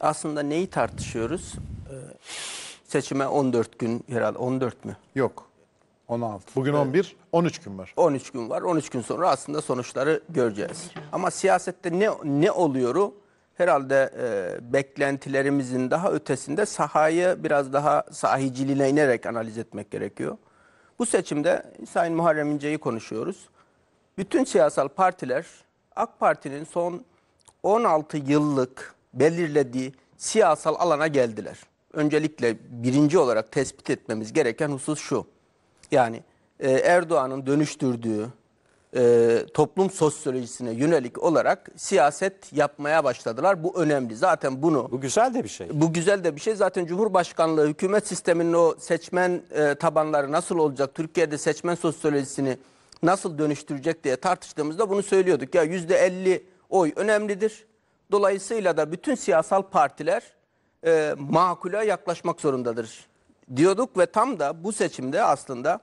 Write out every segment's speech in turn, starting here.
aslında neyi tartışıyoruz? Ee, seçime 14 gün herhalde 14 mü? Yok. 16. Bugün 11, 13 gün var. 13 gün var. 13 gün sonra aslında sonuçları göreceğiz. Ama siyasette ne ne oluyoru herhalde e, beklentilerimizin daha ötesinde sahayı biraz daha sahiciliğine inerek analiz etmek gerekiyor. Bu seçimde Sayın Muharrem İnce'yi konuşuyoruz. Bütün siyasal partiler AK Parti'nin son 16 yıllık belirlediği siyasal alana geldiler. Öncelikle birinci olarak tespit etmemiz gereken husus şu. Yani e, Erdoğan'ın dönüştürdüğü e, toplum sosyolojisine yönelik olarak siyaset yapmaya başladılar. Bu önemli. Zaten bunu Bu güzel de bir şey. bu güzel de bir şey. Zaten Cumhurbaşkanlığı hükümet sisteminin o seçmen e, tabanları nasıl olacak? Türkiye'de seçmen sosyolojisini nasıl dönüştürecek diye tartıştığımızda bunu söylüyorduk. Ya yüzde 50 oy önemlidir. Dolayısıyla da bütün siyasal partiler e, makule yaklaşmak zorundadır diyorduk ve tam da bu seçimde aslında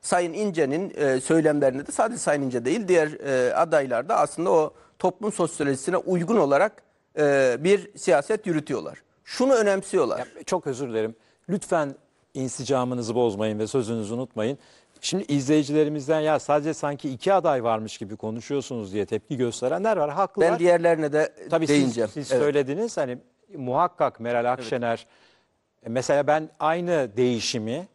Sayın İnce'nin e, söylemlerinde de sadece Sayın İnce değil diğer e, adaylar da aslında o toplum sosyolojisine uygun olarak e, bir siyaset yürütüyorlar. Şunu önemsiyorlar. Çok özür dilerim. Lütfen insicamınızı bozmayın ve sözünüzü unutmayın. Şimdi izleyicilerimizden ya sadece sanki iki aday varmış gibi konuşuyorsunuz diye tepki gösterenler var. Haklılar. Ben diğerlerine de Tabii değineceğim. siz, siz Evet. söylediniz hani muhakkak Meral Akşener e, mesela ben aynı değişimi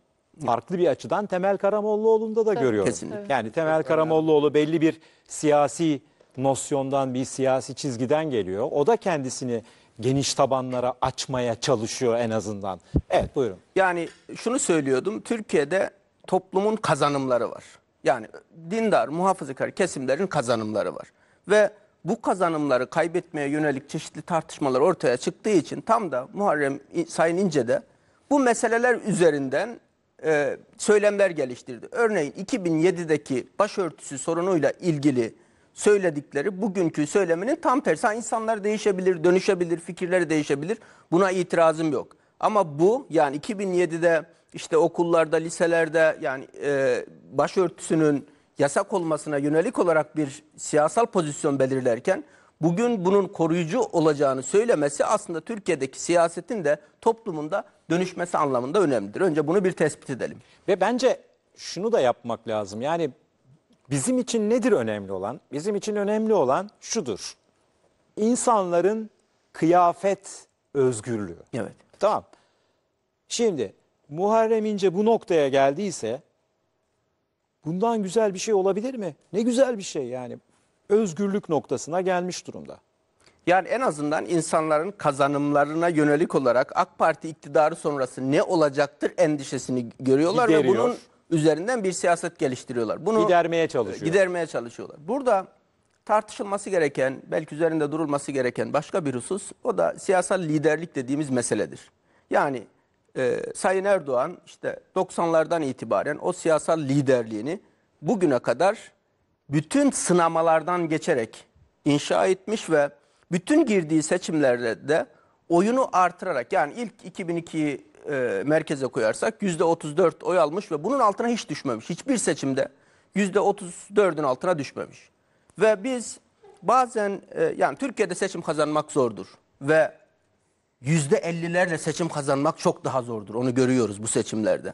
farklı bir açıdan Temel Karamollaoğlu'nda da görüyorum. Kesinlikle. Yani Temel Karamollaoğlu belli bir siyasi nosyondan bir siyasi çizgiden geliyor. O da kendisini geniş tabanlara açmaya çalışıyor en azından. Evet buyurun. Yani şunu söylüyordum. Türkiye'de toplumun kazanımları var. Yani dindar, muhafazakar kesimlerin kazanımları var. Ve bu kazanımları kaybetmeye yönelik çeşitli tartışmalar ortaya çıktığı için tam da Muharrem Sayın İnce de bu meseleler üzerinden e, söylemler geliştirdi. Örneğin 2007'deki başörtüsü sorunuyla ilgili söyledikleri bugünkü söyleminin tam tersi. Ha, insanlar değişebilir, dönüşebilir, fikirleri değişebilir. Buna itirazım yok. Ama bu yani 2007'de işte okullarda, liselerde yani e, başörtüsünün yasak olmasına yönelik olarak bir siyasal pozisyon belirlerken bugün bunun koruyucu olacağını söylemesi aslında Türkiye'deki siyasetin de toplumunda dönüşmesi anlamında önemlidir. Önce bunu bir tespit edelim. Ve bence şunu da yapmak lazım. Yani bizim için nedir önemli olan? Bizim için önemli olan şudur. İnsanların kıyafet özgürlüğü. Evet. Tamam. Şimdi Muharrem İnce bu noktaya geldiyse bundan güzel bir şey olabilir mi? Ne güzel bir şey yani. Özgürlük noktasına gelmiş durumda. Yani en azından insanların kazanımlarına yönelik olarak AK Parti iktidarı sonrası ne olacaktır endişesini görüyorlar ve Gideriyor. bunun üzerinden bir siyaset geliştiriyorlar. Bunu Gidermeye çalışıyor. gidermeye çalışıyorlar. Burada tartışılması gereken, belki üzerinde durulması gereken başka bir husus o da siyasal liderlik dediğimiz meseledir. Yani e, Sayın Erdoğan işte 90'lardan itibaren o siyasal liderliğini bugüne kadar bütün sınamalardan geçerek inşa etmiş ve bütün girdiği seçimlerde de oyunu artırarak yani ilk 2002'yi e, merkeze koyarsak %34 oy almış ve bunun altına hiç düşmemiş. Hiçbir seçimde %34'ün altına düşmemiş. Ve biz bazen e, yani Türkiye'de seçim kazanmak zordur ve %50'lerle seçim kazanmak çok daha zordur. Onu görüyoruz bu seçimlerde.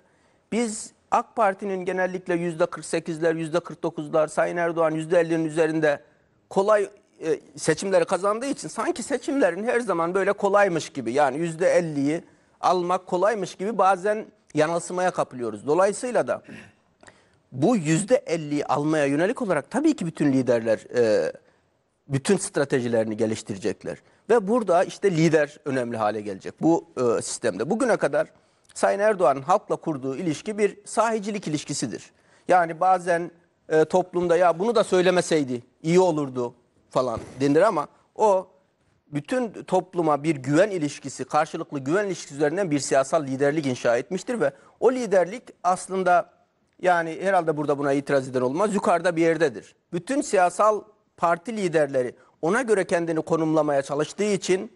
Biz AK Parti'nin genellikle %48'ler, %49'lar, Sayın Erdoğan %50'nin üzerinde kolay e, seçimleri kazandığı için sanki seçimlerin her zaman böyle kolaymış gibi yani %50'yi almak kolaymış gibi bazen yanılsımaya kapılıyoruz. Dolayısıyla da bu %50'yi almaya yönelik olarak tabii ki bütün liderler e, bütün stratejilerini geliştirecekler. Ve burada işte lider önemli hale gelecek bu e, sistemde. Bugüne kadar Sayın Erdoğan'ın halkla kurduğu ilişki bir sahicilik ilişkisidir. Yani bazen e, toplumda ya bunu da söylemeseydi iyi olurdu falan denir ama o bütün topluma bir güven ilişkisi, karşılıklı güven ilişkisi üzerinden bir siyasal liderlik inşa etmiştir ve o liderlik aslında yani herhalde burada buna itiraz eden olmaz. Yukarıda bir yerdedir. Bütün siyasal parti liderleri ona göre kendini konumlamaya çalıştığı için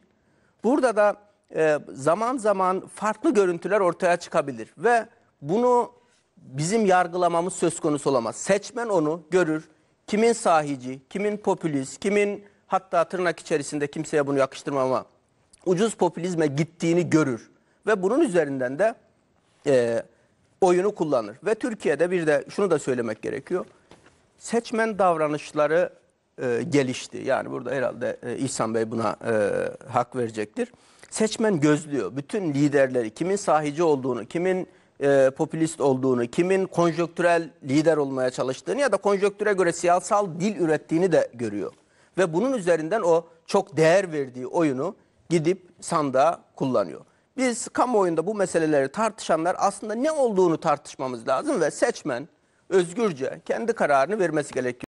burada da e, zaman zaman farklı görüntüler ortaya çıkabilir ve bunu bizim yargılamamız söz konusu olamaz. Seçmen onu görür. Kimin sahici, kimin popülist, kimin hatta tırnak içerisinde kimseye bunu yakıştırmama ucuz popülizme gittiğini görür ve bunun üzerinden de e, oyunu kullanır. Ve Türkiye'de bir de şunu da söylemek gerekiyor. Seçmen davranışları e, gelişti. Yani burada herhalde e, İhsan Bey buna e, hak verecektir. Seçmen gözlüyor. Bütün liderleri kimin sahici olduğunu, kimin e, popülist olduğunu, kimin konjonktürel lider olmaya çalıştığını ya da konjonktüre göre siyasal dil ürettiğini de görüyor. Ve bunun üzerinden o çok değer verdiği oyunu gidip sandığa kullanıyor. Biz kamuoyunda bu meseleleri tartışanlar aslında ne olduğunu tartışmamız lazım ve seçmen özgürce kendi kararını vermesi gerekiyor.